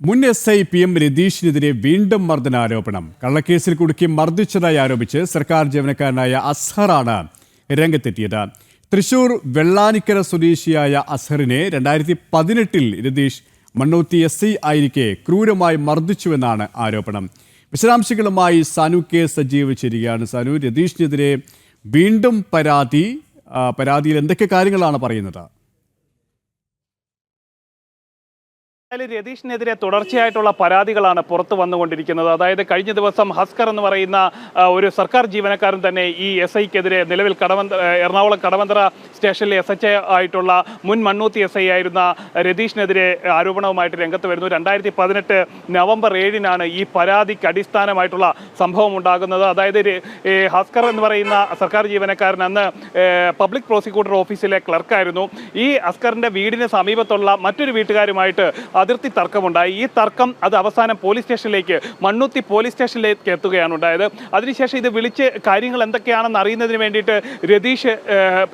മുൻ S I P M രതീഷിനെതിരെ വീണ്ടും മർദ്ദനാരോപണം. കള്ളക്കേസിൽ കുടുക്കി മർദ്ദിച്ചതായി ആരോപിച്ച് സർക്കാർ ജീവനക്കാരനായ അസ്ഹറാണ് രംഗത്തെത്തിയത്. തൃശൂർ വെള്ളാനിക്കര സ്വദേശിയായ അസ്ഹറിനെ രണ്ടായിരത്തി പതിനെട്ടിൽ രതീഷ് മണ്ണൂത്തി എസ് ഐ ആയിരിക്കെ ക്രൂരമായി മർദ്ദിച്ചുവെന്നാണ് ആരോപണം. വിശദാംശങ്ങളുമായി സനു കെ സജീവ് ചേരുകയാണ്. സനു രതീഷിനെതിരെ വീണ്ടും പരാതി പരാതിയിൽ എന്തൊക്കെ കാര്യങ്ങളാണ് പറയുന്നത്? രതീഷിനെതിരെ തുടർച്ചയായിട്ടുള്ള പരാതികളാണ് പുറത്തു വന്നുകൊണ്ടിരിക്കുന്നത്. അതായത് കഴിഞ്ഞ ദിവസം ഹസ്കർ എന്ന് പറയുന്ന ഒരു സർക്കാർ ജീവനക്കാരൻ തന്നെ ഈ എസ് ഐക്കെതിരെ നിലവിൽ കടവന്ത എറണാകുളം കടവന്തറ സ്റ്റേഷനിലെ എസ് എച്ച് ആയിട്ടുള്ള മുൻ മണ്ണൂത്തി എസ് ഐ ആയിരുന്ന രതീഷിനെതിരെ ആരോപണവുമായിട്ട് രംഗത്ത് വരുന്നു. രണ്ടായിരത്തി പതിനെട്ട് നവംബർ ഏഴിനാണ് ഈ പരാതിക്ക് അടിസ്ഥാനമായിട്ടുള്ള സംഭവം ഉണ്ടാകുന്നത്. അതായത് ഹസ്കർ എന്ന് പറയുന്ന സർക്കാർ ജീവനക്കാരൻ അന്ന് പബ്ലിക് പ്രോസിക്യൂട്ടർ ഓഫീസിലെ ക്ലർക്കായിരുന്നു. ഈ ഹസ്കറിന്റെ വീടിന് സമീപത്തുള്ള മറ്റൊരു വീട്ടുകാരുമായിട്ട് അതിർത്തി തർക്കമുണ്ടായി. ഈ തർക്കം അത് അവസാനം പോലീസ് സ്റ്റേഷനിലേക്ക് മണ്ണുത്തി പോലീസ് സ്റ്റേഷനിലേക്ക് എത്തുകയാണ് ഉണ്ടായത്. അതിനുശേഷം ഇത് വിളിച്ച് കാര്യങ്ങൾ എന്തൊക്കെയാണെന്ന് അറിയുന്നതിന് വേണ്ടിയിട്ട് രതീഷ്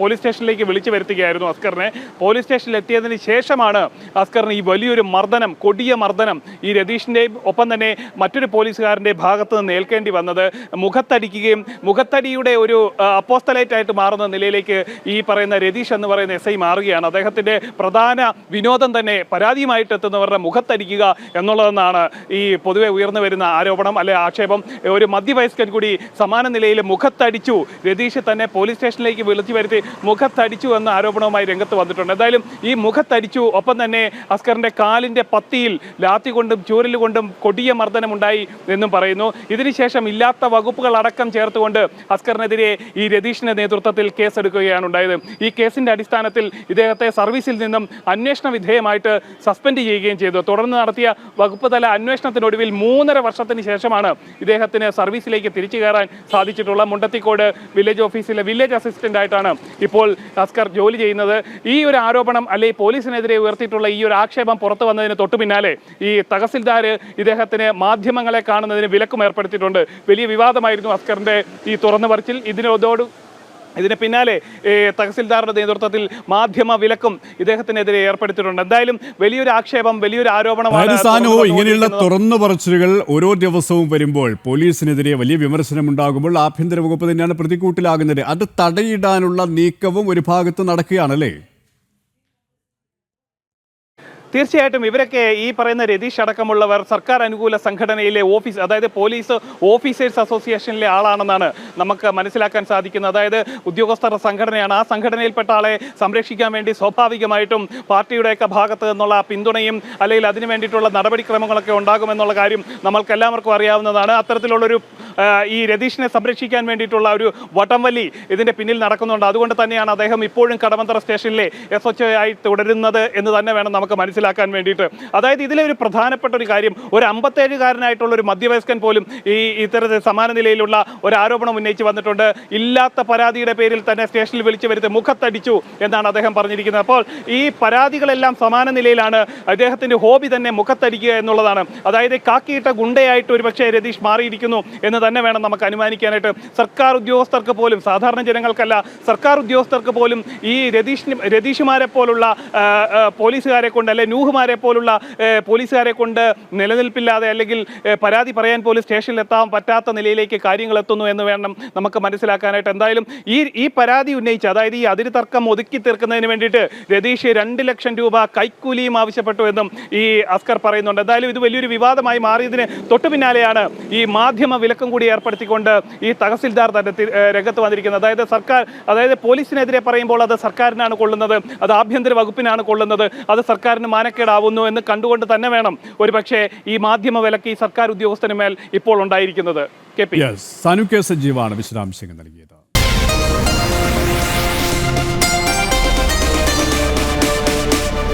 പോലീസ് സ്റ്റേഷനിലേക്ക് വിളിച്ചു വരുത്തുകയായിരുന്നു അസ്കറിനെ. പോലീസ് സ്റ്റേഷനിൽ എത്തിയതിന് ശേഷമാണ് അസ്കറിന് ഈ വലിയൊരു മർദ്ദനം കൊടിയ മർദ്ദനം ഈ രതീഷിന്റെയും ഒപ്പം തന്നെ മറ്റൊരു പോലീസുകാരന്റെ ഭാഗത്ത് നിന്ന് ഏൽക്കേണ്ടി വന്നത്. മുഖത്തടിക്കുകയും മുഖത്തടിയുടെ ഒരു അപ്പോസ്തലേറ്റ് ആയിട്ട് മാറുന്ന നിലയിലേക്ക് ഈ പറയുന്ന രതീഷ് എന്ന് പറയുന്ന എസ് ഐ മാറുകയാണ്. അദ്ദേഹത്തിന്റെ പ്രധാന വിനോദം തന്നെ പരാതിയുമായിട്ട് എത്തുന്നവരുടെ മുഖത്തടിക്കുക എന്നുള്ളതെന്നാണ് ഈ പൊതുവെ ഉയർന്നു വരുന്ന ആരോപണം അല്ലെ ആക്ഷേപം. ഒരു മധ്യവയസ്കൻ കൂടി സമാന നിലയിൽ മുഖത്തടിച്ചു. രതീഷ് തന്നെ പോലീസ് സ്റ്റേഷനിലേക്ക് വിളിച്ചു വരുത്തി മുഖത്തടിച്ചു എന്ന ആരോപണവുമായി രംഗത്ത് വന്നിട്ടുണ്ട്. എന്തായാലും ഈ മുഖത്തടിച്ചു ഒപ്പം തന്നെ അസ്കറിന്റെ കാലിന്റെ പത്തിയിൽ ലാത്തി കൊണ്ടും ചൂരൽ കൊണ്ടും കൊടിയ മർദ്ദനമുണ്ടായി എന്നും പറയുന്നു. ഇതിനുശേഷം ഇല്ലാത്ത വകുപ്പുകൾ അടക്കം ചേർത്തുകൊണ്ട് അസ്കറിനെതിരെ ഈ രതീഷിന്റെ നേതൃത്വത്തിൽ കേസെടുക്കുകയാണ് ഉണ്ടായത്. ഈ കേസിന്റെ അടിസ്ഥാനത്തിൽ ഇദ്ദേഹത്തെ സർവീസിൽ നിന്നും അന്വേഷണ വിധേയമായിട്ട് സസ്പെൻഡ് ചെയ്യുകയും ചെയ്തു. തുടർന്ന് നടത്തിയ വകുപ്പ് തല അന്വേഷണത്തിനൊടുവിൽ മൂന്നര വർഷത്തിന് ശേഷമാണ് ഇദ്ദേഹത്തിന് സർവീസിലേക്ക് തിരിച്ചു കയറാൻ സാധിച്ചിട്ടുള്ള മുണ്ടത്തിക്കോട് വില്ലേജ് ഓഫീസിലെ വില്ലേജ് അസിസ്റ്റന്റ് ആയിട്ടാണ് ഇപ്പോൾ അസ്കർ ജോലി ചെയ്യുന്നത്. ഈ ഒരു ആരോപണം അല്ലെ പോലീസിനെതിരെ ഉയർത്തിയിട്ടുള്ള ഈ ഒരു ആക്ഷേപം പുറത്തു വന്നതിന് തൊട്ടു പിന്നാലെ ഈ തഹസിൽദാർ ഇദ്ദേഹത്തിന് മാധ്യമങ്ങളെ കാണുന്നതിന് വിലക്കും ഏർപ്പെടുത്തിയിട്ടുണ്ട്. വലിയ വിവാദമായിരുന്നു അസ്കറിന്റെ ഈ തുറന്നു പറച്ചിൽ. ഇതിനോട് ഇതിന് പിന്നാലെ തഹസിൽദാറുടെ നേതൃത്വത്തിൽ മാധ്യമ വിലക്കും ഇദ്ദേഹത്തിനെതിരെ ഏർപ്പെടുത്തിയിട്ടുണ്ട്. എന്തായാലും വലിയൊരു ആക്ഷേപം വലിയൊരു ആരോപണമാണ് ഇങ്ങനെയുള്ള തുറന്നു പറച്ചിലുകൾ ഓരോ ദിവസവും വരുമ്പോൾ പോലീസിനെതിരെ വലിയ വിമർശനം ഉണ്ടാകുമ്പോൾ ആഭ്യന്തര വകുപ്പ് തന്നെയാണ് പ്രതിക്കൂട്ടിലാകുന്നത് അത് തടയിടാനുള്ള നീക്കവും ഒരു ഭാഗത്ത് നടക്കുകയാണല്ലേ? തീർച്ചയായിട്ടും ഇവരൊക്കെ ഈ പറയുന്ന രതീഷ് അടക്കമുള്ളവർ സർക്കാർ അനുകൂല സംഘടനയിലെ ഓഫീസ് അതായത് പോലീസ് ഓഫീസേഴ്സ് അസോസിയേഷനിലെ ആളാണെന്നാണ് നമുക്ക് മനസ്സിലാക്കാൻ സാധിക്കുന്നത്. അതായത് ഉദ്യോഗസ്ഥരുടെ സംഘടനയാണ്. ആ സംഘടനയിൽപ്പെട്ട ആളെ സംരക്ഷിക്കാൻ വേണ്ടി സ്വാഭാവികമായിട്ടും പാർട്ടിയുടെയൊക്കെ ഭാഗത്ത് നിന്നുള്ള പിന്തുണയും അല്ലെങ്കിൽ അതിനു വേണ്ടിയിട്ടുള്ള നടപടിക്രമങ്ങളൊക്കെ ഉണ്ടാകുമെന്നുള്ള കാര്യം നമ്മൾക്കെല്ലാവർക്കും അറിയാവുന്നതാണ്. അത്തരത്തിലുള്ളൊരു ഈ രതീഷിനെ സംരക്ഷിക്കാൻ വേണ്ടിയിട്ടുള്ള ഒരു വട്ടംവലി ഇതിന്റെ പിന്നിൽ നടക്കുന്നുണ്ട്. അതുകൊണ്ട് തന്നെയാണ് അദ്ദേഹം ഇപ്പോഴും കടമന്തറ സ്റ്റേഷനിലെ എസ് എച്ച് ആയി തുടരുന്നത് എന്ന് തന്നെ വേണം നമുക്ക് മനസ്സിലാക്കാൻ വേണ്ടിയിട്ട്. അതായത് ഇതിലെ ഒരു പ്രധാനപ്പെട്ട ഒരു കാര്യം ഒരു അമ്പത്തേഴുകാരനായിട്ടുള്ള ഒരു മധ്യവയസ്കൻ പോലും ഈ ഇത്തരത്തിൽ സമാന നിലയിലുള്ള ഒരു ആരോപണം ഉന്നയിച്ച് വന്നിട്ടുണ്ട്. ഇല്ലാത്ത പരാതിയുടെ പേരിൽ തന്നെ സ്റ്റേഷനിൽ വിളിച്ചു വരുത്തി മുഖത്തടിച്ചു എന്നാണ് അദ്ദേഹം പറഞ്ഞിരിക്കുന്നത്. അപ്പോൾ ഈ പരാതികളെല്ലാം സമാന നിലയിലാണ് അദ്ദേഹത്തിന്റെ ഹോബി തന്നെ മുഖത്തടിക്കുക എന്നുള്ളതാണ്. അതായത് കാക്കിയിട്ട ഗുണ്ടയായിട്ട് ഒരുപക്ഷെ രതീഷ് മാറിയിരിക്കുന്നു എന്ന് തന്നെ വേണം നമുക്ക് അനുമാനിക്കാനായിട്ട്. സർക്കാർ ഉദ്യോഗസ്ഥർക്ക് പോലും സാധാരണ ജനങ്ങൾക്കല്ല സർക്കാർ ഉദ്യോഗസ്ഥർക്ക് പോലും ഈ രതീഷ് രതീഷുമാരെ പോലുള്ള പോലീസുകാരെ കൊണ്ട് അല്ലെ നൂഹുമാരെ പോലുള്ള പോലീസുകാരെ കൊണ്ട് നിലനിൽപ്പില്ലാതെ അല്ലെങ്കിൽ പരാതി പറയാൻ പോലും സ്റ്റേഷനിൽ എത്താൻ പറ്റാത്ത നിലയിലേക്ക് കാര്യങ്ങൾ എത്തുന്നു എന്ന് വേണം നമുക്ക് മനസ്സിലാക്കാനായിട്ട്. എന്തായാലും ഈ ഈ പരാതി ഉന്നയിച്ച് അതായത് ഈ അതിരി തർക്കം ഒതുക്കി തീർക്കുന്നതിന് വേണ്ടിയിട്ട് രതീഷ് രണ്ട് ലക്ഷം രൂപ കൈക്കൂലിയും ആവശ്യപ്പെട്ടു എന്നും ഈ അസ്കർ പറയുന്നുണ്ട്. എന്തായാലും ഇത് വലിയൊരു വിവാദമായി മാറിയതിന് തൊട്ടു പിന്നാലെയാണ് ഈ മാധ്യമ വിലക്കും കൂടി ഏർപ്പെടുത്തിക്കൊണ്ട് ഈ തഹസിൽദാർ തന്നെ രംഗത്ത് വന്നിരിക്കുന്നത്. അതായത് സർക്കാർ അതായത് പോലീസിനെതിരെ പറയുമ്പോൾ അത് സർക്കാരിനാണ് കൊള്ളുന്നത് അത് ആഭ്യന്തര വകുപ്പിനാണ് കൊള്ളുന്നത് അത് സർക്കാരിന് മാനക്കേടാവുന്നു എന്ന് കണ്ടുകൊണ്ട് തന്നെ വേണം ഒരു ഈ മാധ്യമ വിലക്ക് ഈ സർക്കാർ ഉദ്യോഗസ്ഥന് മേൽ ഇപ്പോൾ ഉണ്ടായിരിക്കുന്നത്. K P. യെസ് സനു സജീവാണ് വിശദാംശങ്ങൾ നൽകിയത്.